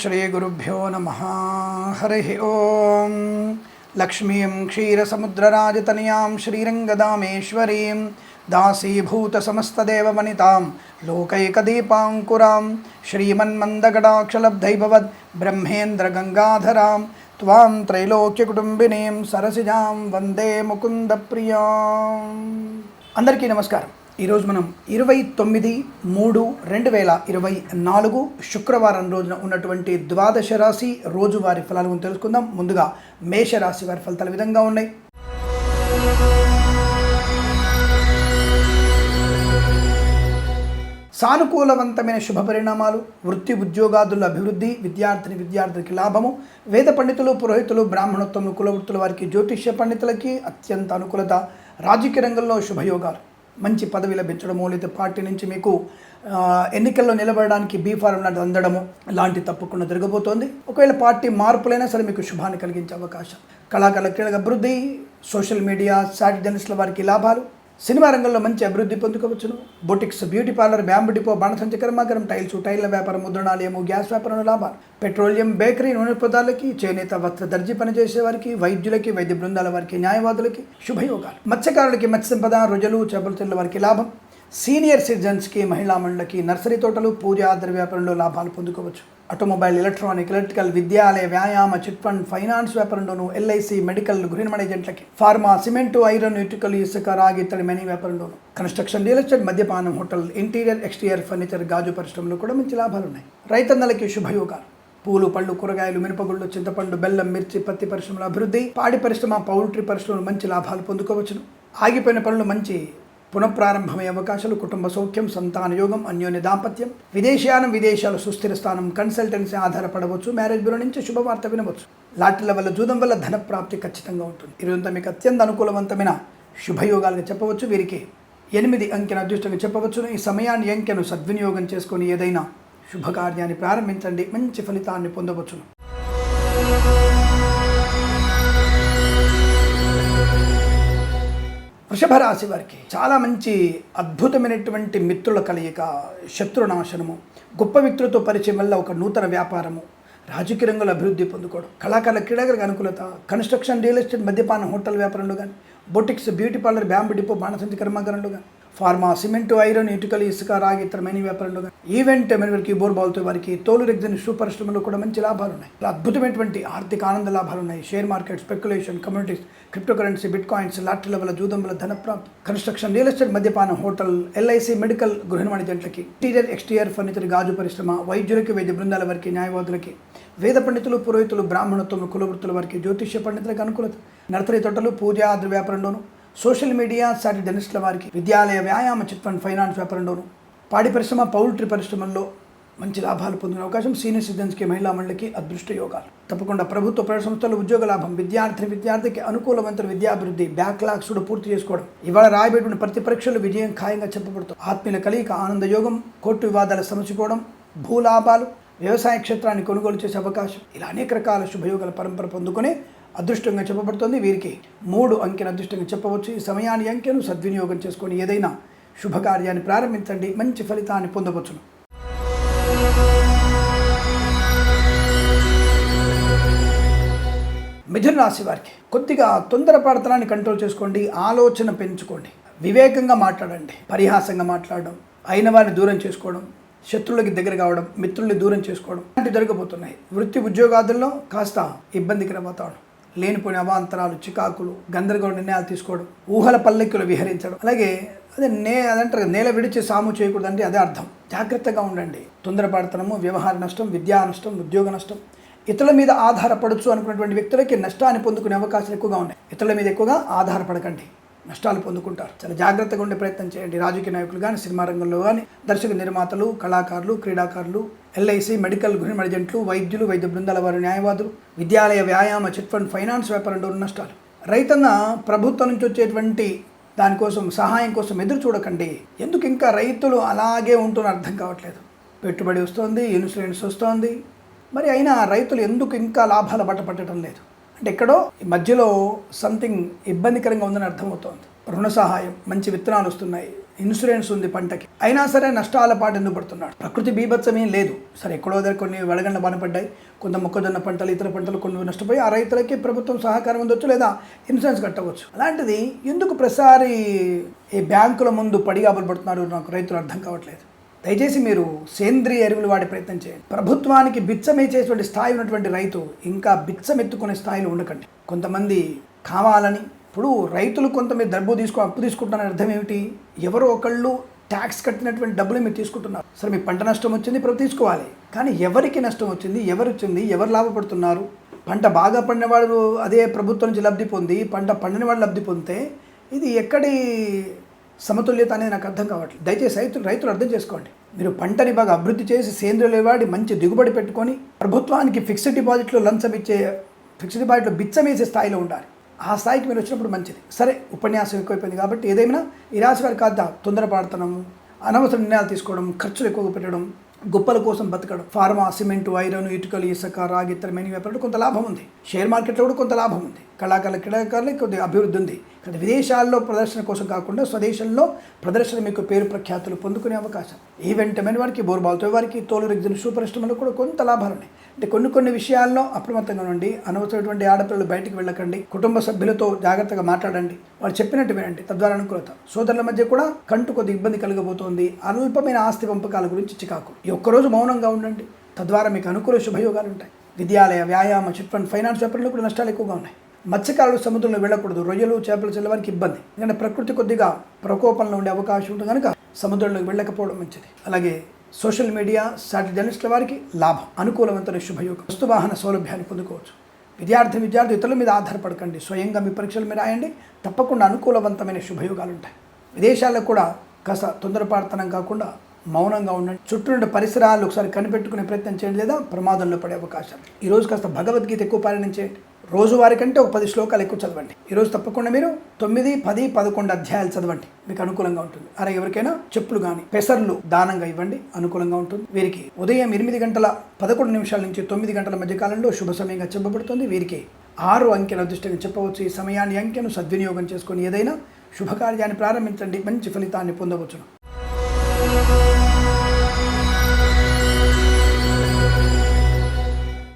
श्रीगुरुभ्यो नमः हरिः ॐ लक्ष्मीं क्षीरसमुद्रराजतनयां श्रीरङ्गदामेश्वरीं दासीभूतसमस्तदेववनितां लोकैकदीपाङ्कुरां श्रीमन्मन्दगडाक्षलब्धैभवद् ब्रह्मेन्द्रगङ्गाधरां त्वां त्रैलोक्यकुटुम्बिनीं सरसिजां వందే ముకుందప్రియాం అందరికీ నమస్కారం ఈరోజు మనం ఇరవై తొమ్మిది మూడు రెండు వేల ఇరవై నాలుగు శుక్రవారం రోజున ఉన్నటువంటి ద్వాదశ రాశి రోజువారి ఫలాలను తెలుసుకుందాం. ముందుగా మేషరాశి వారి ఫలితాలు విధంగా ఉన్నాయి? సానుకూలవంతమైన శుభ పరిణామాలు వృత్తి ఉద్యోగాదుల అభివృద్ధి విద్యార్థిని విద్యార్థులకి లాభము వేద పండితులు పురోహితులు బ్రాహ్మణోత్తములు కులవృత్తుల వారికి జ్యోతిష్య పండితులకి అత్యంత అనుకూలత రాజకీయ రంగంలో శుభయోగాలు. మంచి పదవి లభించడము లేదా పార్టీ నుంచి మీకు ఎన్నికల్లో నిలబడడానికి బీ ఫారం లాంటిది అందడము లాంటి తప్పకుండా జరగబోతోంది. ఒకవేళ పార్టీ మార్పులైనా సరే మీకు శుభాన్ని కలిగించే అవకాశం. కళాకారుల క్రీడల అభివృద్ధి సోషల్ మీడియా సాటి జర్నలిస్టుల వారికి లాభాలు. సినిమా రంగంలో మంచి అభివృద్ధి పొందుకోవచ్చును. Boutiques beauty parlour bamboo depot బాణసంచ కర్మాగారం టైల్స్ టైల్ల వ్యాపారం ముద్రణాలయము గ్యాస్ వ్యాపారం లాభాలు. పెట్రోలియం బేకరీ నూనె పదార్థాలకి చేనేత వస్త్ర దర్జీ పనిచేసే వారికి వైద్యులకి వైద్య బృందాల వారికి న్యాయవాదులకి శుభయోగాలు. మత్స్యకారులకి మత్స్య సంపద రుజలు చేపలు తెల్ల వారికి లాభం. సీనియర్ సిటిజన్స్కి మహిళా మండలికి నర్సరీ తోటలు పూజ ఆధార వ్యాపారంలో లాభాలు పొందుకోవచ్చు. ఆటోమొబైల్ ఎలక్ట్రానిక్ ఎలక్ట్రికల్ విద్యాలయ వ్యాయామ చిట్ ఫండ్ ఫైనాన్స్ వ్యాపారంలోను ఎల్ఐసి మెడికల్ గృహ ఏజెంట్లకి ఫార్మా సిమెంటు ఐరన్ ఇటుకలు ఇసుక రాగి ఇతడి మెనీ వ్యాపారంలోను. కన్స్ట్రక్షన్ రియల్ ఎస్టేట్ మద్యపానం హోటల్ ఇంటీరియర్ ఎక్స్టీరియర్ ఫర్నిచర్ గాజు పరిశ్రమలో కూడా మంచి లాభాలు ఉన్నాయి రైతన్నలకి శుభయోగాలు. పూలు పళ్ళు కూరగాయలు మినపగుళ్ళు చింతపండు బెల్లం మిర్చి పత్తి పరిశ్రమల అభివృద్ధి పాడి పరిశ్రమ పౌల్ట్రీ పరిశ్రమలు మంచి లాభాలు పొందుకోవచ్చును. ఆగిపోయిన పనులు మంచి పునఃప్రారంభమయ్యే అవకాశాలు కుటుంబ సౌఖ్యం సంతాన యోగం అన్యోన్య దాంపత్యం విదేశయానం విదేశాలు సుస్థిర స్థానం కన్సల్టెన్సీ ఆధారపడవచ్చు మ్యారేజ్ బ్యూరో నుంచి శుభవార్త వినవచ్చు. లాటరీల వల్ల జూదం వల్ల ధన ప్రాప్తి ఖచ్చితంగా ఉంటుంది. ఇదంతా మీకు అత్యంత అనుకూలవంతమైన శుభయోగాలుగా చెప్పవచ్చు. వీరికి ఎనిమిది అంకెను అదృష్టంగా చెప్పవచ్చును. ఈ సమయాన్ని అంకెను సద్వినియోగం చేసుకొని ఏదైనా శుభకార్యాన్ని ప్రారంభించండి. మంచి ఫలితాన్ని పొందవచ్చును. వృషభ రాశి వారికి చాలా మంచి అద్భుతమైనటువంటి మిత్రుల కలయిక శత్రునాశనము గొప్ప వ్యక్తులతో పరిచయం వల్ల ఒక నూతన వ్యాపారము రాజకీయ రంగంలో అభివృద్ధి పొందుకోవడం కళాకారుల క్రీడాకారులకు అనుకూలత కన్స్ట్రక్షన్ రియల్ ఎస్టేట్ మద్యపానం హోటల్ వ్యాపారంలో కానీ boutiques beauty parlour bamboo depot బాణసంచి కర్మాగారంలో కానీ ఫార్మా సిమెంటు ఐరన్ ఇటుకలు ఇసుక రాగి ఇతర వ్యాపారంలో ఈవెంట్ వారికి బోర్ బాల్తో వారికి తోలు రెగ్జిన్ షూ పరిశ్రమలో కూడా మంచి లాభాలు ఉన్నాయి. అద్భుతమైనటువంటి ఆర్థిక ఆనంద లాభాలు ఉన్నాయి. Share market speculation communities crypto currency bitcoins లాటరీల వల్ల జూదం వల్ల ధన ప్రాప్తి కన్స్ట్రక్షన్ రియల్ ఎస్టేట్ మద్యపానం హోటల్ ఎల్ఐసి మెడికల్ గృహ వాణిజ్యంట్లకి ఇంటీరియర్ ఎక్స్టీరియర్ ఫర్నిచర్ గాజు పరిశ్రమ వైద్యులకి వైద్య బృందాల వారికి న్యాయవాదులకి వేద పండితులు పురోహితులు బ్రాహ్మణత్వం కులవృత్తుల వారికి జ్యోతిష్య పండితులకు అనుకూలత నర్సరీ తోటలు పూజ ఆద్ర వ్యాపారంలోను సోషల్ మీడియా సాటి జర్నలిస్టుల వారికి విద్యాలయ వ్యాయామ చిట్ ఫండ్ ఫైనాన్స్ వ్యాపారంలోను పాడి పరిశ్రమ పౌల్ట్రీ పరిశ్రమల్లో మంచి లాభాలు పొందిన అవకాశం సీనియర్ సిటిజన్స్కి మహిళా మండలికి అదృష్ట యోగాలు. తప్పకుండా ప్రభుత్వ ప్రైవేట్ సంస్థలు ఉద్యోగ లాభం విద్యార్థి విద్యార్థికి అనుకూలవంతుల విద్యాభివృద్ధి బ్యాక్లాగ్స్ కూడా పూర్తి చేసుకోవడం. ఇవాళ రాయబెట్టిన ప్రతి పరీక్షలు విజయం ఖాయంగా చెప్పబడుతుంది ఆత్మీయుల కలియిక ఆనంద యోగం కోర్టు వివాదాలు సమర్చుకోవడం భూలాభాలు వ్యవసాయ క్షేత్రాన్ని కొనుగోలు చేసే అవకాశం ఇలా అనేక రకాల శుభయోగాల పరంపర పొందుకొని అదృష్టంగా చెప్పబడుతుంది. వీరికి మూడు అంకెను అదృష్టంగా చెప్పవచ్చు. ఈ సమయాన్ని అంకెను సద్వినియోగం చేసుకొని ఏదైనా శుభకార్యాన్ని ప్రారంభించండి. మంచి ఫలితాన్ని పొందవచ్చును. మిథున రాశి వారికి కొద్దిగా తొందరపడతనాన్ని కంట్రోల్ చేసుకోండి. ఆలోచన పెంచుకోండి. వివేకంగా మాట్లాడండి. పరిహాసంగా మాట్లాడడం అయిన వారిని దూరం చేసుకోవడం శత్రువులకి దగ్గర కావడం మిత్రుల్ని దూరం చేసుకోవడం ఇలాంటివి జరగబోతున్నాయి. వృత్తి ఉద్యోగాదుల్లో కాస్త ఇబ్బందికర వాతావరణం లేనిపోయిన అవాంతరాలు చికాకులు గందరగోళ నిర్ణయాలు తీసుకోవడం ఊహల పల్లెక్కులు విహరించడం. అలాగే అదే నే అదంటారు నేల విడిచి సాము చేయకూడదు అంటే అదే అర్థం. జాగ్రత్తగా ఉండండి. తొందరపడతనము వ్యవహార నష్టం విద్యా నష్టం ఉద్యోగ నష్టం. ఇతరుల మీద ఆధారపడచ్చు అనుకున్నటువంటి వ్యక్తులకి నష్టాన్ని పొందుకునే అవకాశాలు ఎక్కువగా ఉన్నాయి. ఇతరుల మీద ఎక్కువగా ఆధారపడకండి. నష్టాలు పొందుకుంటారు. చాలా జాగ్రత్తగా ఉండే ప్రయత్నం చేయండి. రాజకీయ నాయకులు కానీ సినిమా రంగంలో కానీ దర్శక నిర్మాతలు కళాకారులు క్రీడాకారులు ఎల్ఐసి మెడికల్ గృహ ఏజెంట్లు వైద్యులు వైద్య బృందాల వారి న్యాయవాదులు విద్యాలయ వ్యాయామ చిట్ ఫండ్ ఫైనాన్స్ వ్యాపారంలో ఉన్న నష్టాలు. రైతన్న ప్రభుత్వం నుంచి వచ్చేటువంటి దానికోసం సహాయం కోసం ఎదురు చూడకండి. ఎందుకు ఇంకా రైతులు అలాగే ఉంటున్న అర్థం కావట్లేదు. పెట్టుబడి వస్తోంది ఇన్సూరెన్స్ వస్తోంది. మరి అయినా రైతులు ఎందుకు ఇంకా లాభాల బట్ట పట్టడం లేదు? అంటే ఎక్కడో ఈ మధ్యలో సంథింగ్ ఇబ్బందికరంగా ఉందని అర్థమవుతోంది. రుణ సహాయం మంచి విత్తనాలు వస్తున్నాయి. ఇన్సూరెన్స్ ఉంది పంటకి. అయినా సరే నష్టాల పాటు ఎందుకు పడుతున్నాడు? ప్రకృతి బీభత్సమేం లేదు. సరే ఎక్కడో దగ్గర కొన్ని వెడగండ్ల బానపడ్డాయి కొంత మొక్కజొన్న పంటలు ఇతర పంటలు కొన్ని నష్టపోయి ఆ రైతులకి ప్రభుత్వం సహకారం ఉండొచ్చు లేదా ఇన్సూరెన్స్ కట్టవచ్చు. అలాంటిది ఎందుకు ప్రతిసారి ఈ బ్యాంకుల ముందు పడిగాబలు పడుతున్నారు? నాకు రైతులు అర్థం కావట్లేదు. దయచేసి మీరు సేంద్రియ ఎరువులు వాడే ప్రయత్నం చేయండి. ప్రభుత్వానికి బిచ్చమేచేటువంటి స్థాయి ఉన్నటువంటి రైతు ఇంకా బిచ్చమెత్తుకునే స్థాయిలో ఉండకండి. కొంతమంది కావాలని ఇప్పుడు రైతులు కొంత మీరు డబ్బు తీసుకో అప్పు తీసుకుంటున్నారని అర్థం ఏమిటి? ఎవరో ఒకళ్ళు ట్యాక్స్ కట్టినటువంటి డబ్బులు మీరు తీసుకుంటున్నారు. సరే మీ పంట నష్టం వచ్చింది ఇప్పుడు తీసుకోవాలి. కానీ ఎవరికి నష్టం వచ్చింది ఎవరు వచ్చింది ఎవరు లాభపడుతున్నారు? పంట బాగా పండినవాడు అదే ప్రభుత్వం నుంచి లబ్ధి పొంది పంట పండిన వాడు లబ్ధి పొందితే ఇది ఎక్కడి సమతుల్యత అనేది నాకు అర్థం కావట్లేదు. దయచేసి రైతులు రైతులు అర్థం చేసుకోండి. మీరు పంటని బాగా అభివృద్ధి చేసి సేంద్రియ వాడి మంచి దిగుబడి పెట్టుకొని ప్రభుత్వానికి ఫిక్స్డ్ డిపాజిట్లో లంచం ఇచ్చే ఫిక్స్డ్ డిపాజిట్లో బిచ్చమేసే స్థాయిలో ఉండాలి. ఆ స్థాయికి మీరు వచ్చినప్పుడు మంచిది. సరే ఉపన్యాసం ఎక్కువైపోయింది కాబట్టి ఏదైనా ఈ రాశి వారి కాదు తొందరపడతనము అనవసర నిర్ణయాలు తీసుకోవడం ఖర్చులు ఎక్కువగా పెట్టడం గొప్పల కోసం బతకడం ఫార్మా సిమెంట్ ఐరన్ ఇటుకలు ఇసుక రాగి ఇతర మెనీ వ్యాపారంలో కొంత లాభం ఉంది. షేర్ మార్కెట్లో కూడా కొంత లాభం ఉంది. కళాకారుల క్రీడాకారులు కొద్దిగా అభివృద్ధి ఉంది. కానీ విదేశాల్లో ప్రదర్శన కోసం కాకుండా స్వదేశంలో ప్రదర్శన మీకు పేరు ప్రఖ్యాతులు పొందుకునే అవకాశం. ఈవెంట్ అయిన వారికి బోర్బాల్తో వారికి తోలు రెగ్జిన్ షూ కూడా కొంత లాభాలు ఉన్నాయి. అంటే కొన్ని కొన్ని విషయాల్లో అప్రమత్తంగా ఉండి అనవసరమైనటువంటి ఆడపిల్లలు బయటకు వెళ్ళకండి కుటుంబ సభ్యులతో జాగ్రత్తగా మాట్లాడండి. వాళ్ళు చెప్పినట్టు వినండి తద్వారా అనుకూలత సోదరుల మధ్య కూడా కంటు కొద్ది ఇబ్బంది కలగబోతోంది. అల్పమైన ఆస్తి పంపకాల గురించి చికాకు. ఈ ఒక్కరోజు మౌనంగా ఉండండి. తద్వారా మీకు అనుకూల శుభయోగాలు ఉంటాయి. విద్యాలయ వ్యాయామ చిట్ ఫండ్ ఫైనాన్స్ వ్యాపారంలో కూడా నష్టాలు ఎక్కువగా ఉన్నాయి. మత్స్యకారులు సముద్రంలో వెళ్ళకూడదు. రొయ్యలు చేపలు చెల్లవారికి ఇబ్బంది. ఎందుకంటే ప్రకృతి కొద్దిగా ప్రకోపంలో ఉండే అవకాశం ఉంటుంది కనుక సముద్రంలోకి వెళ్ళకపోవడం మంచిది. అలాగే సోషల్ మీడియా సాటి జర్నలిస్టుల వారికి లాభం. అనుకూలవంతమైన శుభయోగం. వస్తువాహన సౌలభ్యాన్ని పొందుకోవచ్చు. విద్యార్థి విద్యార్థి ఇతరుల మీద ఆధారపడకండి. స్వయంగా మీ పరీక్షల మీద రాయండి. తప్పకుండా అనుకూలవంతమైన శుభయోగాలు ఉంటాయి. విదేశాల్లో కూడా కాస్త తొందరపాడుతనం కాకుండా మౌనంగా ఉండండి. చుట్టూ ఉండే పరిసరాలు ఒకసారి కనిపెట్టుకునే ప్రయత్నం చేయండి లేదా ప్రమాదంలో పడే అవకాశాలు. ఈరోజు కాస్త భగవద్గీత ఎక్కువ పారాయణం చేయండి. రోజువారి కంటే ఒక పది శ్లోకాలు ఎక్కువ చదవండి. ఈరోజు తప్పకుండా మీరు తొమ్మిది పది పదకొండు అధ్యాయాలు చదవండి. మీకు అనుకూలంగా ఉంటుంది. అరే ఎవరికైనా చెప్పులు కానీ పెసర్లు దానంగా ఇవ్వండి. అనుకూలంగా ఉంటుంది. వీరికి ఉదయం ఎనిమిది గంటల పదకొండు నిమిషాల నుంచి తొమ్మిది గంటల మధ్య కాలంలో శుభ సమయంగా చెప్పబడుతుంది. వీరికి ఆరు అంకెల అదృష్టంగా చెప్పవచ్చు. ఈ సమయాన్ని అంకెను సద్వినియోగం చేసుకొని ఏదైనా శుభకార్యాన్ని ప్రారంభించండి. మంచి ఫలితాన్ని పొందవచ్చును.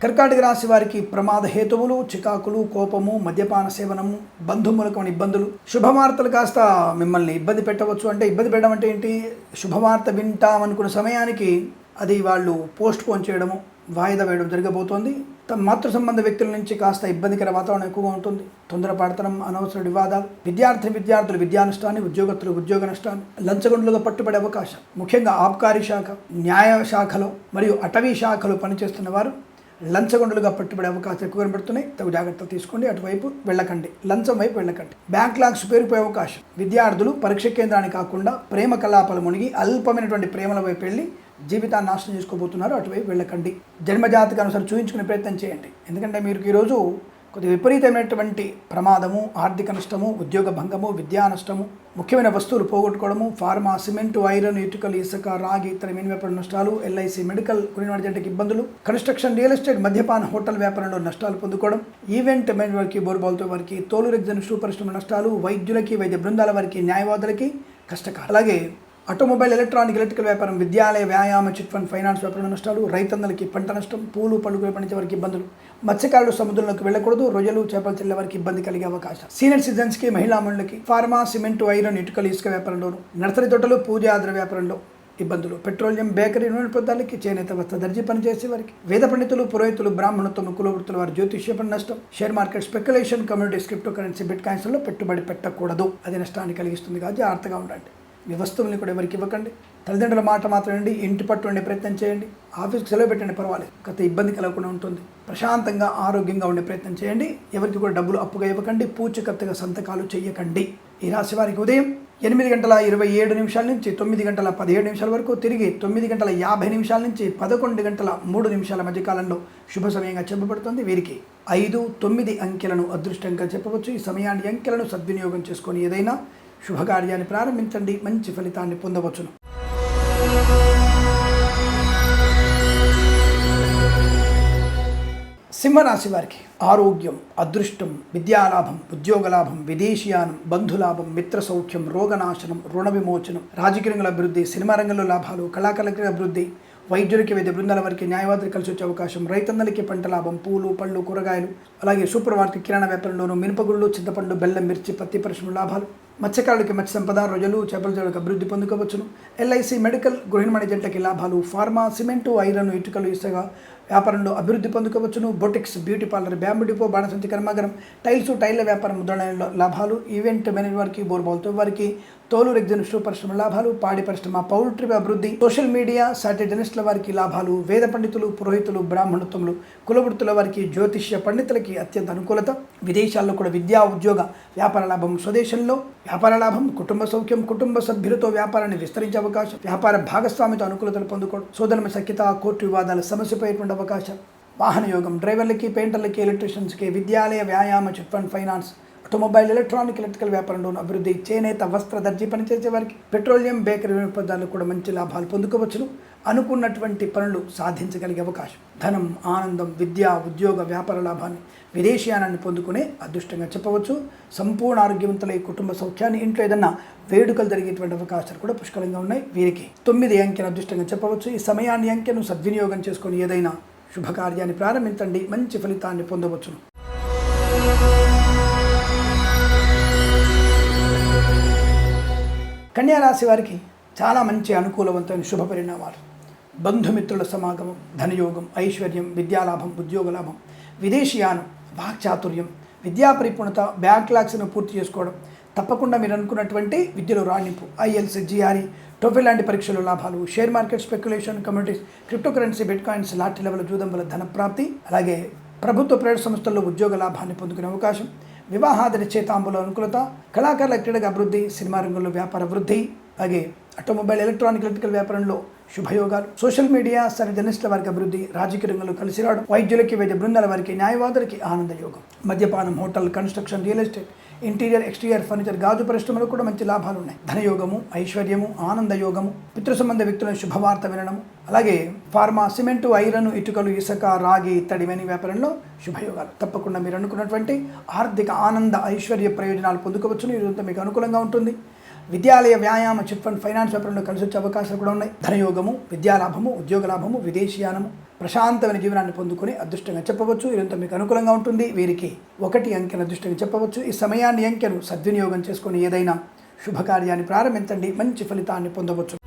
కర్కాటక రాశి వారికి ప్రమాద హేతువులు చికాకులు కోపము మద్యపాన సేవనము బంధుమూలకమైన ఇబ్బందులు. శుభవార్తలు కాస్త మిమ్మల్ని ఇబ్బంది పెట్టవచ్చు. అంటే ఇబ్బంది పెట్టడం అంటే ఏంటి? శుభవార్త వింటామనుకున్న సమయానికి అది వాళ్ళు పోస్ట్ పోన్ చేయడము వాయిదా వేయడం జరగబోతోంది. తమ మాతృ సంబంధ వ్యక్తుల నుంచి కాస్త ఇబ్బందికర వాతావరణం ఎక్కువగా ఉంటుంది. తొందరపడతనం అనవసర వివాదాలు విద్యార్థి విద్యార్థులు విద్యానుష్ఠాన్ని ఉద్యోగస్తులు ఉద్యోగ నష్టాన్ని లంచగొండలుగా పట్టుబడే అవకాశం. ముఖ్యంగా ఆబ్కారీ శాఖ న్యాయ శాఖలో మరియు అటవీ శాఖలో పనిచేస్తున్న వారు లంచగొండలుగా పట్టుబడే అవకాశాలు ఎక్కువ కనబడుతున్నాయి. తగు జాగ్రత్తలు తీసుకోండి. అటువైపు వెళ్ళకండి. లంచం వైపు వెళ్ళకండి. బ్యాంక్ లాక్స్ పేరుపోయే అవకాశం. విద్యార్థులు పరీక్ష కేంద్రానికి కాకుండా ప్రేమ కలాపాలు మునిగి అల్పమైనటువంటి ప్రేమల వైపు వెళ్ళి జీవితాన్ని నాశనం చేసుకోబోతున్నారు. అటువైపు వెళ్ళకండి. జన్మజాతకానుసారి చూపించుకునే ప్రయత్నం చేయండి. ఎందుకంటే మీరు ఈరోజు కొద్ది విపరీతమైనటువంటి ప్రమాదము ఆర్థిక నష్టము ఉద్యోగ భంగము విద్యా నష్టము ముఖ్యమైన వస్తువులు పోగొట్టుకోవడము ఫార్మా సిమెంట్ ఐరన్ ఇటుకలు ఇసుక రాగి ఇతర మీన్ వ్యాపార నష్టాలు ఎల్ఐసి మెడికల్ కొన్ని జంటకి ఇబ్బందులు కన్స్ట్రక్షన్ రియల్ ఎస్టేట్ మద్యపాన హోటల్ వ్యాపారంలో నష్టాలు పొందుకోవడం ఈవెంట్ మేనేజ్ వారికి బోర్బాల్తో వారికి తోలు రెగ్జన్ షూ పరిశ్రమ నష్టాలు వైద్యులకి వైద్య బృందాల వారికి న్యాయవాదులకి కష్టకాలం. అలాగే ఆటోమొబైల్ ఎలక్ట్రానిక్ ఎలక్ట్రికల్ వ్యాపారం విద్యాలయ వ్యాయామ చిట్ ఫండ్ ఫైనాన్స్ వ్యాపారంలో నష్టాలు రైతన్నలకి పంట నష్టం పూలు పళ్ళు పండించే వారికి ఇబ్బందులు. మత్స్యకారులు సముద్రంలోకి వెళ్ళకూడదు రొయ్యలు చేపలు చెల్లే వారికి ఇబ్బంది కలిగే అవకాశం. సీనియర్ సిటిజన్స్కి మహిళా మండలికి ఫార్మా సిమెంట్ ఐరన్ ఇటుకలు ఇసుక వ్యాపారంలోను నర్సరీ తోటలు పూజ ఆదర వ్యాపారంలో ఇబ్బందులు. పెట్రోలియం బేకరీ నూనె పదార్థాలకి చేనేత వస్త్ర దర్జీ పనిచేసే వారికి. వేద పండితులు పురోహితులు బ్రాహ్మణత్వం కులవృత్తుల వారి జ్యోతిష్య పని నష్టం. Share market speculation community crypto currency bit కాయిన్స్లో పెట్టుబడి పెట్టకూడదు. అది నష్టాన్ని కలిగిస్తుంది కాబట్టి జాగ్రత్తగా ఉండండి. మీ వస్తువుల్ని కూడా ఎవరికి ఇవ్వకండి. తల్లిదండ్రుల మాట మాత్రం ఇంటి పట్టు ఉండే ప్రయత్నం చేయండి ఆఫీస్కి సెలవు పెట్టండి పర్వాలేదు. గత ఇబ్బంది కలగకుండా ఉంటుంది. ప్రశాంతంగా ఆరోగ్యంగా ఉండే ప్రయత్నం చేయండి. ఎవరికి కూడా డబ్బులు అప్పుగా ఇవ్వకండి పూచికత్తుగా సంతకాలు చేయకండి ఈ రాశి వారికి ఉదయం ఎనిమిది గంటల ఇరవై ఏడు నిమిషాల నుంచి తొమ్మిది గంటల పదిహేడు నిమిషాల వరకు తిరిగి తొమ్మిది గంటల యాభై నిమిషాల నుంచి పదకొండు గంటల మూడు నిమిషాల మధ్యకాలంలో శుభ సమయంగా చెప్పబడుతుంది. వీరికి ఐదు తొమ్మిది అంకెలను అదృష్టంగా చెప్పవచ్చు. ఈ సమయాన్ని అంకెలను సద్వినియోగం చేసుకొని ఏదైనా శుభకార్యాన్ని ప్రారంభించండి మంచి ఫలితాన్ని పొందవచ్చును. సింహరాశి వారికి ఆరోగ్యం అదృష్టం విద్యాలాభం ఉద్యోగలాభం విదేశీయానం బంధులాభం మిత్ర సౌఖ్యం రోగనాశనం రుణ విమోచనం రాజకీయంగా అభివృద్ధి సినిమా రంగంలో లాభాలు కళాకళకి అభివృద్ధి వైద్యులకి వైద్య బృందాల వారికి న్యాయవాదులు కలిసి వచ్చే అవకాశం రైతన్నలకి పంట లాభం పూలు పళ్ళు కూరగాయలు అలాగే సూపర్ మార్కెట్ కిరాణా వ్యాపారంలోనూ మినపగుళ్ళు చింతపండు బెల్లం మిర్చి పత్తి పరిశ్రమ లాభాలు. మత్స్యకారులకి మత్స్య సంపద రొయ్యలు చేపల చెరువులకు అభివృద్ధి పొందుకోవచ్చును. ఎల్ఐసి మెడికల్ గృహిణి జంటకి లాభాలు. ఫార్మా సిమెంటు ఐరన్ ఇటుకలు ఇసుక వ్యాపారంలో అభివృద్ధి పొందుకోవచ్చును. Boutiques beauty parlour bamboo depot బాణసంచి కర్మాగారం టైల్స్ టైల్ల వ్యాపారం ముద్రణలో లాభాలు ఈవెంట్ మేనేజ్ వారికి బోర్బాల్తో వారికి తోలు రెగ్జిన్ పరిశ్రమ లాభాలు పాడి పరిశ్రమ పౌల్ట్రీ అభివృద్ధి సోషల్ మీడియా సాటిజర్నలిస్టుల వారికి లాభాలు వేద పండితులు పురోహితులు బ్రాహ్మణత్వములు కులవృత్తుల వారికి జ్యోతిష్య పండితులకి అత్యంత అనుకూలత. విదేశాల్లో కూడా విద్యా ఉద్యోగ వ్యాపార లాభం స్వదేశంలో వ్యాపార లాభం కుటుంబ సౌఖ్యం కుటుంబ సభ్యులతో వ్యాపారాన్ని విస్తరించే అవకాశం వ్యాపార భాగస్వామితో అనుకూలతలు పొందుకోవడం సోదరమ సఖ్యత కోర్టు వివాదాల సమస్యపైనటువంటి అవకాశం. వాహనయోగం డ్రైవర్లకి పెయింటర్లకి ఎలక్ట్రీషియన్స్కి విద్యాలయ వ్యాయామ chit fund finance automobile electronic electrical వ్యాపారంలో అభివృద్ధి చేనేత వస్త్ర దర్జీ పనిచేసే వారికి పెట్రోలియం బేకరీ పదార్థాలు కూడా మంచి లాభాలు పొందుకోవచ్చును. అనుకున్నటువంటి పనులు సాధించగలిగే అవకాశం. ధనం ఆనందం విద్య ఉద్యోగ వ్యాపార లాభాన్ని విదేశీయానాన్ని పొందుకునే అదృష్టంగా చెప్పవచ్చు. సంపూర్ణ ఆరోగ్యవంతులై కుటుంబ సౌఖ్యాన్ని ఇంట్లో ఏదన్నా వేడుకలు జరిగేటువంటి అవకాశాలు కూడా పుష్కలంగా ఉన్నాయి. వీరికి తొమ్మిది అంకెను అదృష్టంగా చెప్పవచ్చు. ఈ సమయాన్ని అంకెను సద్వినియోగం చేసుకొని ఏదైనా శుభకార్యాన్ని ప్రారంభించండి. మంచి ఫలితాన్ని పొందవచ్చును. కన్యారాశి వారికి చాలా మంచి అనుకూలవంతమైన శుభ పరిణామాలు బంధుమిత్రుల సమాగమం ధనయోగం ఐశ్వర్యం విద్యాలాభం ఉద్యోగలాభం విదేశీయానం వాక్చాతుర్యం విద్యా పరిపూర్ణత బ్యాక్లాగ్స్ను పూర్తి చేసుకోవడం తప్పకుండా మీరు అనుకున్నటువంటి విద్యలో రాణింపు ఐఎల్స్ జిఆర్ఈ టోఫెల్ లాంటి పరీక్షలు లాభాలు share market speculation communities cryptocurrency bitcoins lottery level జూదం వల్ల ధన ప్రాప్తి అలాగే ప్రభుత్వ ప్రైవేట్ సంస్థల్లో ఉద్యోగ లాభాన్ని పొందుకునే అవకాశం వివాహాది నిశ్చయితాంబుల అనుకూలత కళాకారుల క్రీడగా అభివృద్ధి సినిమా రంగంలో వ్యాపార వృద్ధి అలాగే ఆటోమొబైల్ ఎలక్ట్రానిక్ ఎలక్ట్రికల్ వ్యాపారంలో శుభయోగాలు. సోషల్ మీడియా సరి జర్నలిస్టుల వారికి అభివృద్ధి రాజకీయ రంగంలో కలిసి రావడం వైద్యులకి వైద్య బృందాల వారికి న్యాయవాదులకి ఆనంద యోగం మద్యపానం hotel construction real estate interior exterior furniture గాజు పరిశ్రమలో కూడా మంచి లాభాలు ఉన్నాయి ధనయోగము ఐశ్వర్యము ఆనంద యోగము పితృ సంబంధ వ్యక్తుల శుభవార్త వినడము అలాగే ఫార్మా సిమెంటు ఐరన్ ఇటుకలు ఇసుక రాగి ఇత్తడి వెని వ్యాపారంలో శుభయోగాలు. తప్పకుండా మీరు అనుకున్నటువంటి ఆర్థిక ఆనంద ఐశ్వర్య ప్రయోజనాలు పొందుకోవచ్చును. ఇదంతా మీకు అనుకూలంగా ఉంటుంది. విద్యాలయ వ్యాయామ చిట్ ఫండ్ ఫైనాన్స్ వ్యాపారంలో కలిసి వచ్చే అవకాశాలు కూడా ఉన్నాయి. ధనయోగము విద్యాలాభము ఉద్యోగ లాభము విదేశీయానము ప్రశాంతమైన జీవనాన్ని పొందుకుని అదృష్టంగా చెప్పవచ్చు. ఇదంతా మీకు అనుకూలంగా ఉంటుంది. వీరికి ఒకటి అంకెను అదృష్టంగా చెప్పవచ్చు. ఈ సమయాన్ని అంకెను సద్వినియోగం చేసుకొని ఏదైనా శుభకార్యాన్ని ప్రారంభించండి. మంచి ఫలితాన్ని పొందవచ్చు.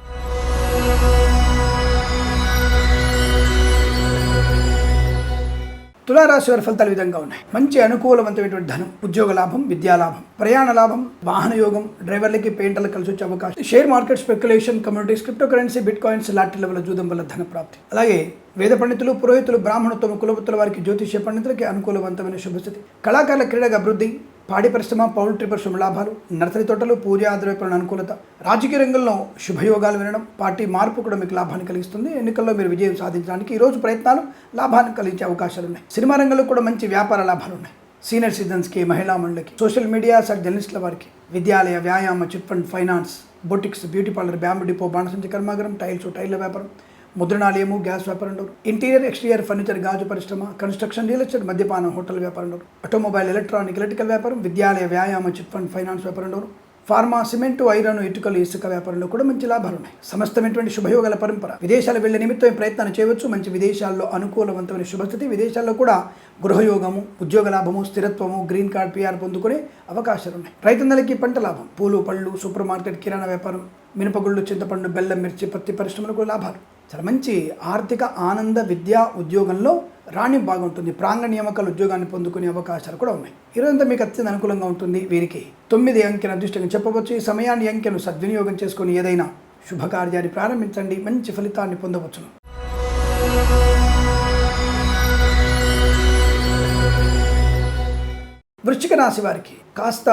తులారాశి వారి ఫలితాలు విధంగా ఉన్నాయి. మంచి అనుకూలవంతమైనటువంటి ధనం ఉద్యోగ లాభం విద్యా లాభం ప్రయాణ లాభం వాహన యోగం డ్రైవర్లకి పెయింటర్లకు కలిసి వచ్చే అవకాశం share market speculation communities crypto currency bitcoins లాటరీల వల్ల జూదం వల్ల ధన ప్రాప్తి. అలాగే వేద పండితులు పురోహితులు బ్రాహ్మణోత్తమ కులవృత్తుల వారికి జ్యోతిష్య పండితులకి అనుకూలవంతమైన శుభస్థితి. కళాకారుల క్రీడగా అభివృద్ధి పాడి పరిశ్రమ పౌల్ట్రీ పరిశ్రమ లాభాలు నర్సరీ తోటలు పూజా ద్రవ్యపరణ అనుకూలత. రాజకీయ రంగంలో శుభయోగాలు వినడం పార్టీ మార్పు కూడా మీకు లాభాన్ని కలిగిస్తుంది. ఎన్నికల్లో మీరు విజయం సాధించడానికి ఈ రోజు ప్రయత్నాలు లాభాన్ని కలిగించే అవకాశాలు ఉన్నాయి. సినిమా రంగంలో కూడా మంచి వ్యాపార లాభాలు ఉన్నాయి. సీనియర్ సిటిజన్స్కి మహిళా మండలికి సోషల్ మీడియా సార్ జర్నలిస్టుల వారికి విద్యాలయ వ్యాయామ chit fund finance boutiques beauty parlour bamboo depot బాణసంచి కర్మాగారం టైల్స్ టైల్ల వ్యాపారం ముద్రణాలయము గ్యాస్ వ్యాపారంలో ఇంటీరియర్ ఎక్స్టీరియర్ ఫర్నిచర్ గాజు పరిశ్రమ కన్స్ట్రక్షన్ రియల్ ఎస్టేట్ మద్యపానం హోటల్ వ్యాపారంలో ఆటోమొబైల్ ఎలక్ట్రానిక్ ఎలక్ట్రికల్ వ్యాపారం విద్యాలయ వ్యాయామ చిట్ ఫండ్ ఫైనాన్స్ వ్యాపారంలో ఫార్మా సిమెంటు ఐరన్ ఇటుకలు ఇసుక వ్యాపారంలో కూడా మంచి లాభాలు ఉన్నాయి. సమస్తమైనటువంటి శుభయోగాల పరంపర. విదేశాలు వెళ్ళే నిమిత్తం ప్రయత్నాలు చేయవచ్చు. మంచి విదేశాల్లో అనుకూలవంతమైన శుభస్థితి. విదేశాల్లో కూడా గృహయోగము ఉద్యోగ లాభము స్థిరత్వము గ్రీన్ కార్డ్ పిఆర్ పొందుకునే అవకాశాలు ఉన్నాయి. రైతన్నలకి పంట లాభం. పూలు పళ్ళు సూపర్ మార్కెట్ కిరాణా వ్యాపారం మినపగుళ్ళు చింతపండు బెల్లం మిర్చి పత్తి పరిశ్రమలకు లాభాలు. చాలా మంచి ఆర్థిక ఆనంద విద్యా ఉద్యోగంలో రాణి బాగుంటుంది. ప్రాంగణ నియామకాలు ఉద్యోగాన్ని పొందుకునే అవకాశాలు కూడా ఉన్నాయి. ఈరోజంతా మీకు అత్యంత అనుకూలంగా ఉంటుంది. వీరికి తొమ్మిది అంకెను అదృష్టంగా చెప్పవచ్చు. ఈ సమయాన్ని అంకెను సద్వినియోగం చేసుకుని ఏదైనా శుభకార్యాన్ని ప్రారంభించండి. మంచి ఫలితాన్ని పొందవచ్చును. వృశ్చిక రాశి వారికి కాస్త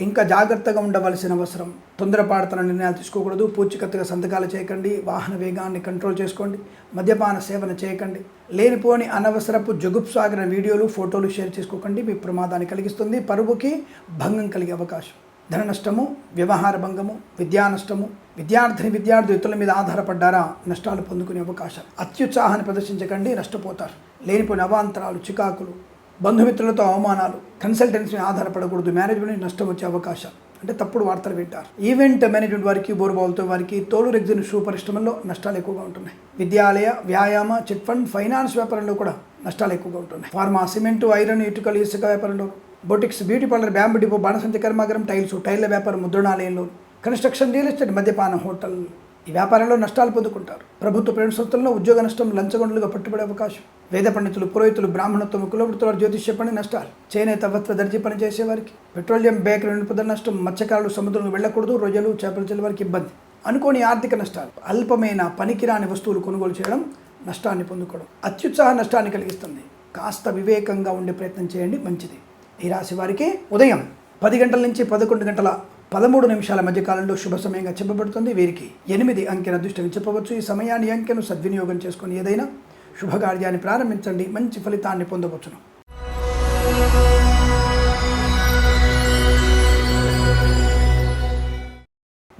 ఇంకా జాగ్రత్తగా ఉండవలసిన అవసరం. తొందరపాడుతున్న నిర్ణయాలు తీసుకోకూడదు. పూచికత్తుగా సంతకాలు చేయకండి. వాహన వేగాన్ని కంట్రోల్ చేసుకోండి. మద్యపాన సేవన చేయకండి. లేనిపోని అనవసరపు జగుప్ సాగిన వీడియోలు ఫోటోలు షేర్ చేసుకోకండి. మీ ప్రమాదాన్ని కలిగిస్తుంది. పరువుకి భంగం కలిగే అవకాశం. ధన నష్టము వ్యవహార భంగము విద్యా నష్టము విద్యార్థిని విద్యార్థి ఇతరుల మీద ఆధారపడ్డారా? నష్టాలు పొందుకునే అవకాశాలు అత్యుత్సాహాన్ని ప్రదర్శించకండి. నష్టపోతారు. లేనిపోయిన అవాంతరాలు చికాకులు బంధుమిత్రులతో అవమానాలు కన్సల్టెన్సీ ఆధారపడకూడదు. మేనేజ్మెంట్ నష్టం వచ్చే అవకాశాలు అంటే తప్పుడు వార్తలు వింటారు. ఈవెంట్ మేనేజ్మెంట్ వారికి బోర్బాల్తో వారికి తోలు రెగ్జిన్ షూ పరిశ్రమల్లో నష్టాలు ఎక్కువగా ఉంటున్నాయి. విద్యాలయ వ్యాయామ చిట్ ఫండ్ ఫైనాన్స్ వ్యాపారంలో కూడా నష్టాలు ఎక్కువగా ఉంటున్నాయి. ఫార్మా సిమెంటు ఐరన్ ఇటుకలు ఇసుక వ్యాపారంలో boutiques beauty parlour bamboo depot బాణసంచ కర్మాగరం టైల్స్ టైర్ల వ్యాపారం ముద్రణాలయంలో కన్స్ట్రక్షన్ రియల్ ఎస్టేట్ మద్యపాన హోటల్. ఈ వ్యాపారంలో నష్టాలు పొందుకుంటారు. ప్రభుత్వ ప్రైవేట్ సంస్థల్లో ఉద్యోగ నష్టం లంచగొండలుగా పట్టుబడే అవకాశం. వేద పండితులు పురోహితులు బ్రాహ్మణత్వం కులవృత్తులు జ్యోతిష్య పని నష్టాలు. చేనేత వస్త్ర దర్జీ పని చేసేవారికి పెట్రోలియం బేకరీ నిలుపుదల నష్టం మత్స్యకారులు సముద్రంలో వెళ్ళకూడదు రొయ్యలు చేపలు చెల్లి వారికి ఇబ్బంది. అనుకోని ఆర్థిక నష్టాలు. అల్పమైన పనికిరాని వస్తువులు కొనుగోలు చేయడం నష్టాన్ని పొందుకోవడం అత్యుత్సాహ నష్టాన్ని కలిగిస్తుంది. కాస్త వివేకంగా ఉండే ప్రయత్నం చేయండి మంచిది. ఈ రాశి వారికి ఉదయం పది గంటల నుంచి పదకొండు గంటల పదమూడు నిమిషాల మధ్య కాలంలో శుభ సమయంగా చెప్పబడుతుంది. వీరికి ఎనిమిది అంకెన అదృష్టం చెప్పవచ్చు. ఈ సమయాన్ని అంకెను సద్వినియోగం చేసుకుని ఏదైనా శుభకార్యాన్ని ప్రారంభించండి. మంచి ఫలితాన్ని పొందవచ్చును.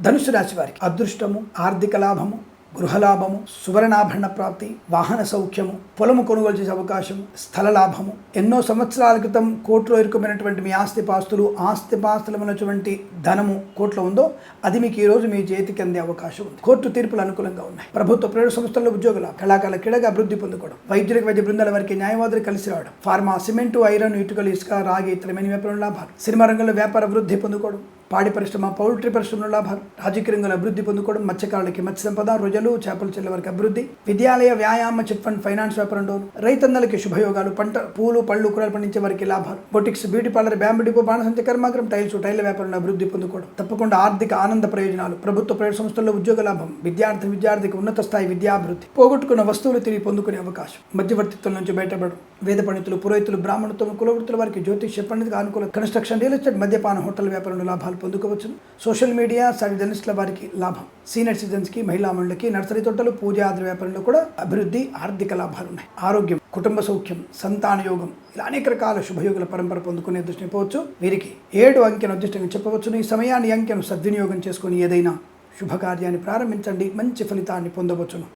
ధనుసు రాశి వారికి అదృష్టము ఆర్థిక లాభము గృహలాభము సువర్ణాభరణ ప్రాప్తి వాహన సౌఖ్యము పొలము కొనుగోలు చేసే అవకాశం స్థల లాభము. ఎన్నో సంవత్సరాల క్రితం కోర్టులో ఇరుకుమైనటువంటి మీ ఆస్తి పాస్తులు ఆస్తి పాస్తులు ఉన్నటువంటి ధనము కోర్టులో ఉందో అది మీకు ఈ రోజు మీ చేతికి అందే అవకాశం ఉంది. కోర్టు తీర్పులు అనుకూలంగా ఉన్నాయి. ప్రభుత్వ ప్రైవేట్ సంస్థల్లో ఉద్యోగుల కళాకాల క్రీడగా అభివృద్ధి పొందుకోవడం వైద్యులకు వైద్య బృందాల వారికి న్యాయవాదులు కలిసి రావడం ఫార్మా సిమెంటు ఐరన్ ఇటుకలు ఇసుక రాగి ఇతరమైన వ్యాపారం లాభాలు సినిమా రంగంలో వ్యాపార అభివృద్ధి పొందుకోవడం పాడి పరిశ్రమ పౌల్ట్రీ పరిశ్రమలో లాభాలు రాజకీయ రంగంలో అభివృద్ధి పొందుకోవడం మత్స్యకారులకి మత్స్య సంపద రొయ్యలు చేపలు చెల్లె వారికి అభివృద్ధి విద్యాలయ వ్యాయామ చిట్ ఫండ్ ఫైనాన్స్ వ్యాపారం డోను రైతన్నలకి శుభయోగాలు పంట పూలు పళ్ళు కూరలు పండించే వారికి లాభాలు boutiques beauty parlour bamboo depot బాణసంచ కర్మాగ్రం టైల్స్ టైల్ వ్యాపారంలో అభివృద్ధి పొందుకోవడం తప్పకుండా ఆర్థిక ఆనంద ప్రయోజనాలు ప్రభుత్వ ప్రైవేట్ సంస్థల్లో ఉద్యోగ లాభం విద్యార్థి విద్యార్థికి ఉన్నత స్థాయి విద్యాభివృద్ధి పోగొట్టుకున్న వస్తువులు తిరిగి పొందుకునే అవకాశం మధ్యవర్తిత్వం నుంచి బయటపడడం. వేద పండితులు పురోహితులు బ్రాహ్మణత్వం కులవృత్తుల వారికి జ్యోతిష్య పండితులకు అనుకూల కన్స్ట్రక్షన్ రియల్ ఎస్టేట్ మద్యపాన హోటల్ వ్యాపారంలో లాభాలు పొందుకోవచ్చు సోషల్ మీడియా సైడ్ జర్నలిస్టుల వారికి లాభం. సీనియర్ సిటిజన్స్కి మహిళా మండలికి నర్సరీ తోటలు పూజ ఆది వ్యాపారంలో కూడా అభివృద్ధి ఆర్థిక లాభాలు ఉన్నాయి. ఆరోగ్యం కుటుంబ సౌఖ్యం సంతాన యోగం ఇలా అనేక రకాల శుభయోగుల పరంపర పొందుకునే దృష్టిని పోవచ్చు. వీరికి ఏడు అంకెను అదృష్టంగా చెప్పవచ్చును. ఈ సమయాన్ని అంకెను సద్వినియోగం చేసుకుని ఏదైనా శుభకార్యాన్ని ప్రారంభించండి. మంచి ఫలితాన్ని పొందవచ్చును.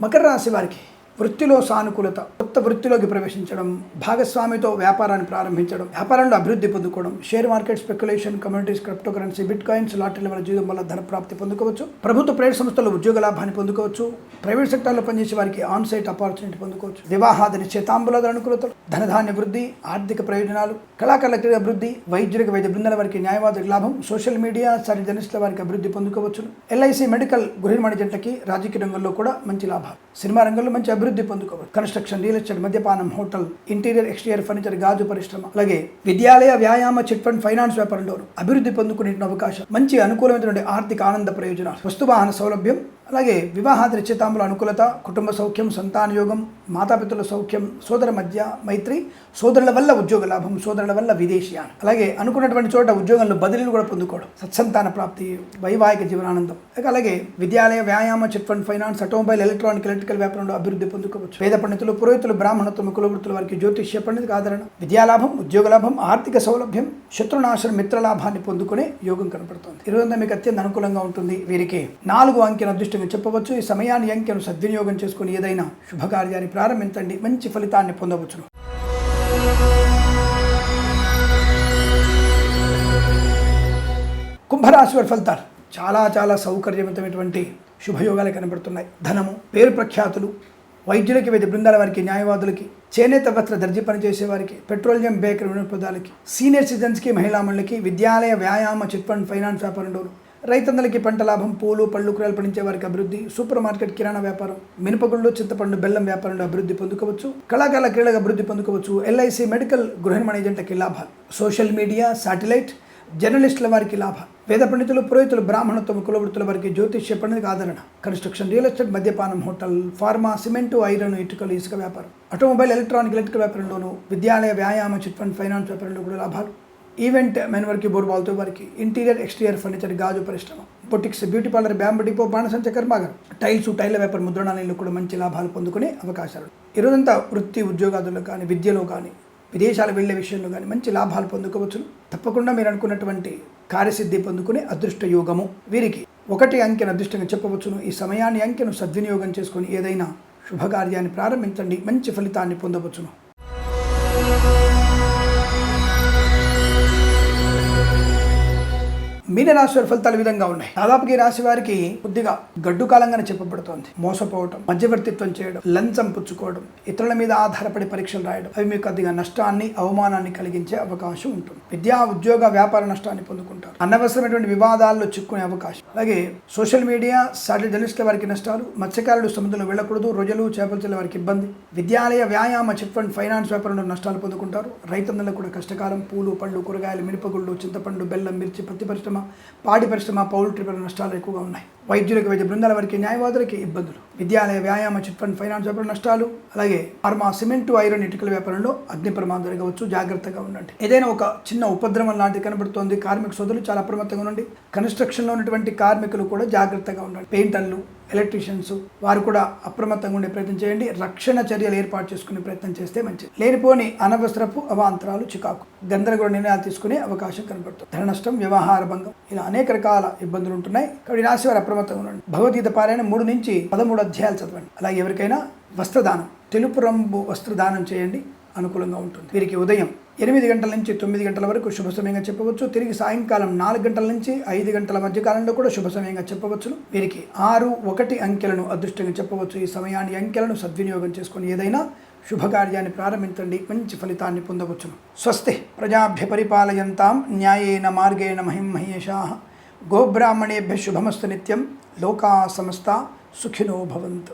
మకర రాశి వారికి వృత్తిలో సానుకూలత కొత్త వృత్తిలోకి ప్రవేశించడం భాగస్వామితో వ్యాపారాన్ని ప్రారంభించడం వ్యాపారంలో అభివృద్ధి పొందుకోవడం share market speculation communities crypto currency bitcoins లాటరీల వల్ల జీవితం వల్ల ధన ప్రాప్తి పొందుకోవచ్చు. ప్రభుత్వ ప్రైవేట్ సంస్థల్లో ఉద్యోగ లాభాన్ని పొందుకోవచ్చు. ప్రైవేట్ సెక్టార్లో పనిచేసే వారికి ఆన్ సైట్ ఆపర్చునిటీ పొందుకోవచ్చు. వివాహాది నిశ్చితాంబుల అనుకూలతలు ధనధాన్య వృద్ధి ఆర్థిక ప్రయోజనాలు కళాకారుల క్రీడ అభివృద్ధి వైద్యులకు వైద్య బృందాల వారికి న్యాయవాదులకు లాభం సోషల్ మీడియా సరి జర్నలిస్టుల వారికి అభివృద్ధి పొందుకోవచ్చు ఎల్ఐసి మెడికల్ గృహిణి జంటకి రాజకీయ రంగంలో కూడా మంచి లాభాలు. సినిమా రంగంలో మంచి అభివృద్ధి పొందుకోవచ్చు కన్స్ట్రక్షన్ రియల్ ఎస్టేట్ మద్యపానం హోటల్ ఇంటీరియర్ ఎక్స్టీరియర్ ఫర్నిచర్ గాజు పరిశ్రమ. అలాగే విద్యాలయ వ్యాయామ చిట్ ఫండ్ ఫైనాన్స్ వ్యాపారంలో అభివృద్ధి పొందుకునే అవకాశం. మంచి అనుకూలమైనటువంటి ఆర్థిక ఆనంద ప్రయోజనాలు. వస్తువాహన సౌలభ్యం. అలాగే వివాహాది నిశ్చితాంబుల అనుకూలత కుటుంబ సౌఖ్యం సంతాన యోగం మాతాపితృల సౌఖ్యం సోదర మధ్య మైత్రి సోదరుల వల్ల ఉద్యోగ లాభం సోదరుల వల్ల విదేశీయానం. అలాగే అనుకున్నటువంటి చోట ఉద్యోగంలో బదిలీలు కూడా పొందుకోవడం సత్సంతాన ప్రాప్తి వైవాహిక జీవనానందం. అలాగే విద్యాలయ వ్యాయామ chit fund finance automobile electronic electrical వ్యాపారంలో అభివృద్ధి పొందుకోవచ్చు. పేద పండితులు పురోహితులు బ్రాహ్మణత్వం కులవృత్తుల వారికి జ్యోతిష్య పండితులకు ఆదరణ. విద్యాలాభం ఉద్యోగ లాభం ఆర్థిక సౌలభ్యం శత్రునాశనం మిత్రలాభాన్ని పొందుకునే యోగం కనపడుతుంది. ఇరవై మీకు అత్యంత అనుకూలంగా ఉంటుంది. వీరికి నాలుగు అంకెను అదృష్టంగా చెప్పవచ్చు. ఈ సమయాన్ని అంకెను సద్వినియోగం చేసుకుని ఏదైనా శుభకార్యాన్ని ప్రారంభించండి. మంచి ఫలితాన్ని పొందవచ్చును. కుంభరాశి వారి ఫలితాలు. చాలా చాలా సౌకర్యవంతమైనటువంటి శుభయోగాలు కనబడుతున్నాయి. ధనము పేరు ప్రఖ్యాతులు వైద్యులకి వైద్య బృందాల వారికి న్యాయవాదులకి చేనేత వస్త్ర దర్జీ పనిచేసే వారికి పెట్రోలియం బేకరీ వినోదాలకి సీనియర్ సిటిజన్స్కి మహిళామణులకి విద్యాలయ వ్యాయామ చిట్ ఫండ్ ఫైనాన్స్ వ్యాపారంలో రైతన్నలకి పంట లాభం పూలు పళ్ళు కూరలు పండించే వారికి అభివృద్ధి సూపర్ మార్కెట్ కిరాణా వ్యాపారం మినపగుళ్ళు చింతపండు బెల్లం వ్యాపారంలో అభివృద్ధి పొందుకోవచ్చు కళాకారుల క్రీడగా అభివృద్ధి పొందుకోవచ్చు ఎల్ఐసి మెడికల్ గృహ మేనేజెంట్కి లాభాలు సోషల్ మీడియా శాటిలైట్ జర్నలిస్టుల వారికి లాభాలు వేద పండితులు పురోహితులు బ్రాహ్మణత్వం కులవృత్తుల వారికి జ్యోతిష్య పండితులకు ఆదరణ కన్స్ట్రక్షన్ రియల్ ఎస్టేట్ మద్యపానం హోటల్ ఫార్మా సిమెంటు ఐరన్ ఇటుకలు ఇసుక వ్యాపారం ఆటోమొబైల్ ఎలక్ట్రానిక్ ఎలక్ట్రికల్ వ్యాపారంలోను విద్యాలయ వ్యాయామ చిట్ ఫండ్ ఫైనాన్స్ వ్యాపారంలో కూడా లాభాలు. ఈవెంట్ మెన్ బోర్బాల్తో వారికి ఇంటీరియర్ ఎక్స్టీరియర్ ఫర్నిచర్ గాజు పరిశ్రమ boutiques beauty parlour bamboo depot బాణసంచ కర్మాగారం టైల్స్ టైల్ వ్యాపారం ముద్రణాలయంలో కూడా మంచి లాభాలు పొందుకునే అవకాశాలు ఈరోజంతా వృత్తి ఉద్యోగాదుల్లో కానీ విద్యలో కానీ విదేశాలు వెళ్ళే విషయంలో కానీ మంచి లాభాలు పొందుకోవచ్చు తప్పకుండా మీరు అనుకున్నటువంటి కార్యసిద్ధి పొందుకునే అదృష్ట యోగము వీరికి. ఒకటి అంకెను అదృష్టంగా చెప్పవచ్చును. ఈ సమయాన్ని అంకెను సద్వినియోగం చేసుకొని ఏదైనా శుభకార్యాన్ని ప్రారంభించండి. మంచి ఫలితాన్ని పొందవచ్చును. మీన రాశి వారి ఫలితాలు విధంగా ఉన్నాయి. దాదాపుగా ఈ రాశి వారికి కొద్దిగా గడ్డు కాలంగానే చెప్పబడుతోంది. మోసపోవడం మధ్యవర్తిత్వం చేయడం లంచం పుచ్చుకోవడం ఇతరుల మీద ఆధారపడి పరీక్షలు రాయడం అవి మీకు కొద్దిగా నష్టాన్ని అవమానాన్ని కలిగించే అవకాశం ఉంటుంది. విద్యా ఉద్యోగ వ్యాపార నష్టాన్ని పొందుకుంటారు. అనవసరమైనటువంటి వివాదాల్లో చిక్కునే అవకాశం. అలాగే సోషల్ మీడియా సాటిల్ జర్నలిస్టుల వారికి నష్టాలు మత్స్యకారులు సముద్రంలో వెళ్ళకూడదు రొయ్యలు చేపల చెల్లె వారికి ఇబ్బంది. విద్యాలయ వ్యాయామ చిట్ ఫండ్ ఫైనాన్స్ వ్యాపారంలో నష్టాలు పొందుకుంటారు. రైతన్నలకు కూడా కష్టకాలం పూలు పళ్ళు కూరగాయలు మినపగుళ్ళు చింతపండు బెల్లం మిర్చి పత్తి పరిశ్రమ పాడి పరిశ్రమ పౌల్ట్రీ నష్టాలు ఎక్కువగా ఉన్నాయి. వైద్యులకు వైద్య బృందాల వారికి న్యాయవాదులకి ఇబ్బందులు. విద్యాలయ వ్యాయామ చిట్ ఫండ్ ఫైనాన్స్ వ్యాపార నష్టాలు అలాగే ఫార్మా సిమెంట్ ఐరన్ ఇటుకల వ్యాపారంలో అగ్ని ప్రమాదం జరగవచ్చు. జాగ్రత్తగా ఉండండి. ఏదైనా ఒక చిన్న ఉపద్రవం లాంటిది కనబడుతోంది. కార్మిక సోదరులు చాలా అప్రమత్తంగా ఉండండి. కన్స్ట్రక్షన్లో ఉన్నటువంటి కార్మికులు కూడా జాగ్రత్తగా ఉండండి. పెయింటర్లు ఎలక్ట్రీషియన్స్ వారు కూడా అప్రమత్తంగా ఉండే ప్రయత్నం చేయండి. రక్షణ చర్యలు ఏర్పాటు చేసుకునే ప్రయత్నం చేస్తే మంచిది. లేనిపోని అనవసరపు అవాంతరాలు చికాకు గందరగోళ నిర్ణయాలు తీసుకునే అవకాశం కనబడుతుంది. ధన నష్టం వ్యవహార భంగం ఇలా అనేక రకాల ఇబ్బందులు ఉంటున్నాయి. కాబట్టి రాశి వారు అప్రమత్తంగా ఉండండి. భగవద్గీత పారాయణ మూడు నుంచి పదమూడు అధ్యాయాలు చదవండి. అలాగే ఎవరికైనా వస్త్రదానం తెలుపు రంగు వస్త్రదానం చేయండి. అనుకూలంగా ఉంటుంది. వీరికి ఉదయం ఎనిమిది గంటల నుంచి తొమ్మిది గంటల వరకు శుభ సమయంగా చెప్పవచ్చు. తిరిగి సాయంకాలం నాలుగు గంటల నుంచి ఐదు గంటల మధ్య కాలంలో కూడా శుభ సమయంగా చెప్పవచ్చును. వీరికి ఆరు ఒకటి అంకెలను అదృష్టంగా చెప్పవచ్చు. ఈ సమయాన్ని అంకెలను సద్వినియోగం చేసుకొని ఏదైనా శుభకార్యాన్ని ప్రారంభించండి. మంచి ఫలితాన్ని పొందవచ్చును. స్వస్తి ప్రజాభ్య పరిపాలయంతాం న్యాయేన మార్గేణ మహిం మహేషా గోబ్రాహ్మణేభ్య శుభమస్తు నిత్యం. లోకా సమస్త సుఖినో భవంతు.